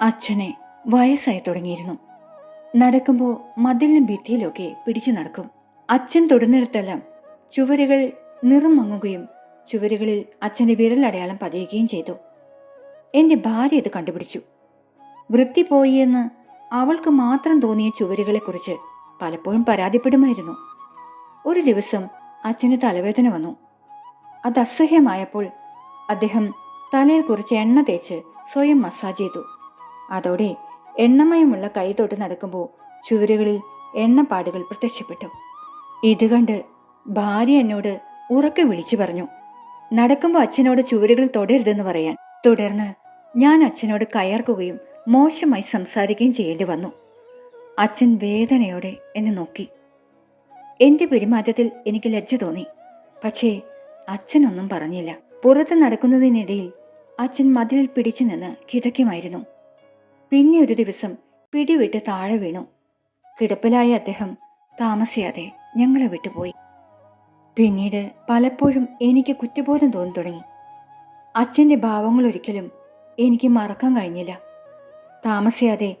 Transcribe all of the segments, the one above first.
അച്ഛനെ വയസ്സായി തുടങ്ങിയിരുന്നു. നടക്കുമ്പോൾ മതിലിലും ഭിത്തിയിലൊക്കെ പിടിച്ചു നടക്കും. അച്ഛൻ തൊടുന്നിടത്തെല്ലാം ചുവരുകൾ നിറം മങ്ങുകയും ചുവരുകളിൽ അച്ഛന്റെ വിരലടയാളം പതിയുകയും ചെയ്തു. എന്റെ ഭാര്യ ഇത് കണ്ടുപിടിച്ചു. വൃത്തി പോയി എന്ന് അവൾക്ക് മാത്രം തോന്നിയ ചുവരുകളെക്കുറിച്ച് പലപ്പോഴും പരാതിപ്പെടുമായിരുന്നു. ഒരു ദിവസം അച്ഛന് തലവേദന വന്നു. അത് അസഹ്യമായപ്പോൾ അദ്ദേഹം തലയിൽ കുറച്ച് എണ്ണ തേച്ച് സ്വയം മസാജ് ചെയ്തു. അതോടെ എണ്ണമയമുള്ള കൈ തൊട്ട് നടക്കുമ്പോൾ ചുവരുകളിൽ എണ്ണപ്പാടുകൾ പ്രത്യക്ഷപ്പെട്ടു. ഇത് കണ്ട് ഭാര്യ എന്നോട് ഉറക്കെ വിളിച്ചു പറഞ്ഞു നടക്കുമ്പോൾ അച്ഛനോട് ചുവരുകൾ തൊടരുതെന്ന് പറയാൻ. തുടർന്ന് ഞാൻ അച്ഛനോട് കയർക്കുകയും മോശമായി സംസാരിക്കുകയും ചെയ്യേണ്ടി വന്നു. അച്ഛൻ വേദനയോടെ എന്നെ നോക്കി. എന്റെ പെരുമാറ്റത്തിൽ എനിക്ക് ലജ്ജ തോന്നി പക്ഷേ അച്ഛനൊന്നും പറഞ്ഞില്ല. പുറത്ത് നടക്കുന്നതിനിടയിൽ അച്ഛൻ മതിലിൽ പിടിച്ചു നിന്ന് കിതയ്ക്കുമായിരുന്നു. പിന്നെ ഒരു ദിവസം പിടിവിട്ട് താഴെ വീണു. കിടപ്പിലായ അദ്ദേഹം താമസിയാതെ ഞങ്ങളെ വിട്ടുപോയി. പിന്നീട് പലപ്പോഴും എനിക്ക് കുറ്റബോധം തോന്നി തുടങ്ങി. അച്ഛന്റെ ഭാവങ്ങൾ ഒരിക്കലും എനിക്ക് മറക്കാൻ കഴിഞ്ഞില്ല. താമസിയാതെ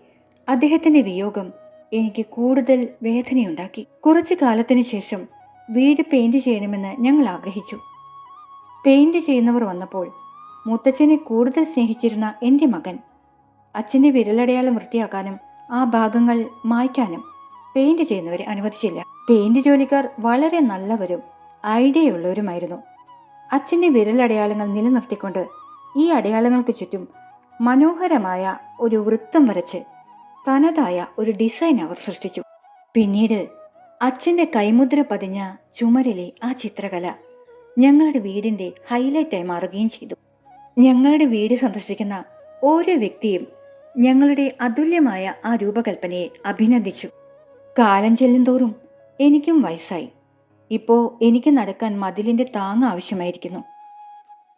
അദ്ദേഹത്തിന്റെ വിയോഗം എനിക്ക് കൂടുതൽ വേദനയുണ്ടാക്കി. കുറച്ചു കാലത്തിന് ശേഷം വീട് പെയിന്റ് ചെയ്യണമെന്ന് ഞങ്ങൾ ആഗ്രഹിച്ചു. പെയിന്റ് ചെയ്യുന്നവർ വന്നപ്പോൾ മുത്തച്ഛനെ കൂടുതൽ സ്നേഹിച്ചിരുന്ന എന്റെ മകൻ അച്ഛന്റെ വിരലടയാളം വൃത്തിയാക്കാനും ആ ഭാഗങ്ങൾ മായ്ക്കാനും പെയിന്റ് ചെയ്യുന്നവരെ അനുവദിച്ചില്ല. പെയിന്റ് ജോലിക്കാർ വളരെ നല്ലവരും ഐഡിയയുള്ളവരുമായിരുന്നു. അച്ഛന്റെ വിരലടയാളങ്ങൾ നിലനിർത്തിക്കൊണ്ട് ഈ അടയാളങ്ങൾക്ക് ചുറ്റും മനോഹരമായ ഒരു വൃത്തം വരച്ച് തനതായ ഒരു ഡിസൈൻ അവർ സൃഷ്ടിച്ചു. പിന്നീട് അച്ഛന്റെ കൈമുദ്ര പതിഞ്ഞ ചുമരിലെ ആ ചിത്രകല ഞങ്ങളുടെ വീടിന്റെ ഹൈലൈറ്റായി മാറുകയും ചെയ്തു. ഞങ്ങളുടെ വീട് സന്ദർശിക്കുന്ന ഓരോ വ്യക്തിയും ഞങ്ങളുടെ അതുല്യമായ ആ രൂപകൽപ്പനയെ അഭിനന്ദിച്ചു. കാലം ചെല്ലുംതോറും എനിക്കും വയസ്സായി. ഇപ്പോൾ എനിക്ക് നടക്കാൻ മതിലിന്റെ താങ് ആവശ്യമായിരിക്കുന്നു.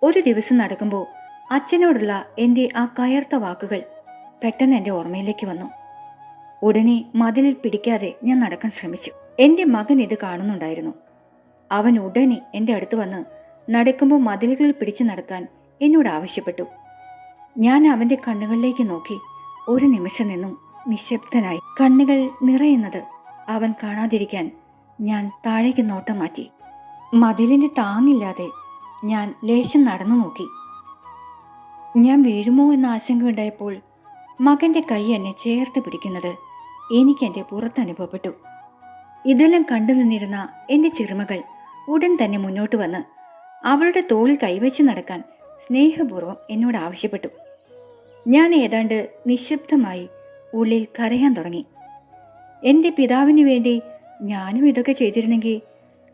ഒരു ദിവസം നടക്കുമ്പോൾ അച്ഛനോടുള്ള എന്റെ ആ കയർത്ത വാക്കുകൾ പെട്ടെന്ന് എന്റെ ഓർമ്മയിലേക്ക് വന്നു. ഉടനെ മതിലിൽ പിടിക്കാതെ ഞാൻ നടക്കാൻ ശ്രമിച്ചു. എന്റെ മകൻ ഇത് കാണുന്നുണ്ടായിരുന്നു. അവൻ ഉടനെ എന്റെ അടുത്ത് വന്ന് നടക്കുമ്പോൾ മതിലുകളിൽ പിടിച്ചു നടക്കാൻ എന്നോട് ആവശ്യപ്പെട്ടു. ഞാൻ അവന്റെ കണ്ണുകളിലേക്ക് നോക്കി. ഒരു നിമിഷം നിന്നും നിശബ്ദനായി. കണ്ണുകൾ നിറയുന്നത് അവൻ കാണാതിരിക്കാൻ ഞാൻ താഴേക്ക് നോട്ടം മാറ്റി. മതിലിന്റെ താങ്ങില്ലാതെ ഞാൻ ലേശം നടന്നു നോക്കി. ഞാൻ വീഴുമോ എന്ന ആശങ്കയുണ്ടായപ്പോൾ മകന്റെ കൈ എന്നെ ചേർത്ത് പിടിക്കുന്നത് എനിക്ക് എന്റെ പുറത്ത് അനുഭവപ്പെട്ടു. ഇതെല്ലാം കണ്ടു നിന്നിരുന്ന എന്റെ ചെറുമകൾ ഉടൻ തന്നെ മുന്നോട്ട് വന്ന് അവളുടെ തോളിൽ കൈവച്ച് നടക്കാൻ സ്നേഹപൂർവം എന്നോട് ആവശ്യപ്പെട്ടു. ഞാൻ ഏതാണ്ട് നിശബ്ദമായി ഉള്ളിൽ കരയാൻ തുടങ്ങി. എന്റെ പിതാവിന് വേണ്ടി ഞാനും ഇതൊക്കെ ചെയ്തിരുന്നെങ്കിൽ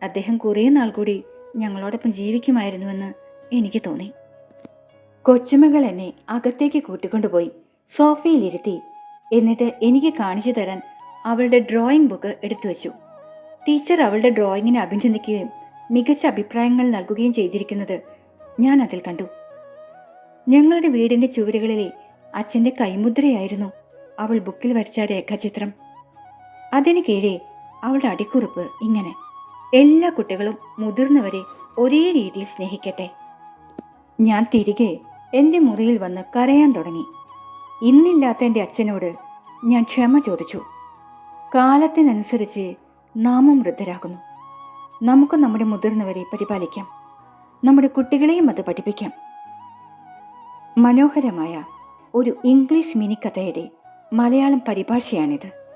അദ്ദേഹം കുറേ നാൾ കൂടി ഞങ്ങളോടൊപ്പം ജീവിക്കുമായിരുന്നുവെന്ന് എനിക്ക് തോന്നി. കൊച്ചുമകൾ എന്നെ അകത്തേക്ക് കൂട്ടിക്കൊണ്ടുപോയി സോഫയിലിരുത്തി എന്നിട്ട് എനിക്ക് കാണിച്ചു തരാൻ അവളുടെ ഡ്രോയിങ് ബുക്ക് എടുത്തു വച്ചു. ടീച്ചർ അവളുടെ ഡ്രോയിങ്ങിനെ അഭിനന്ദിക്കുകയും മികച്ച അഭിപ്രായങ്ങൾ നൽകുകയും ചെയ്തിരിക്കുന്നത് ഞാൻ അതിൽ കണ്ടു. ഞങ്ങളുടെ വീടിന്റെ ചുവരുകളിലെ അച്ഛന്റെ കൈമുദ്രയായിരുന്നു അവൾ ബുക്കിൽ വരച്ച രേഖാചിത്രം. അതിന് കീഴെ അവളുടെ അടിക്കുറിപ്പ് ഇങ്ങനെ. എല്ലാ കുട്ടികളും മുതിർന്നവരെ ഒരേ രീതിയിൽ സ്നേഹിക്കട്ടെ. ഞാൻ തിരികെ എന്റെ മുറിയിൽ വന്ന് കരയാൻ തുടങ്ങി. ഇന്നില്ലാത്ത എന്റെ അച്ഛനോട് ഞാൻ ക്ഷമ ചോദിച്ചു. കാലത്തിനനുസരിച്ച് നാമം വൃദ്ധരാകുന്നു. നമുക്ക് നമ്മുടെ മുതിർന്നവരെ പരിപാലിക്കാം. നമ്മുടെ കുട്ടികളെയും അത് പഠിപ്പിക്കാം. മനോഹരമായ ഒരു ഇംഗ്ലീഷ് മിനിക്കഥയുടെ മലയാളം പരിഭാഷയാണിത്.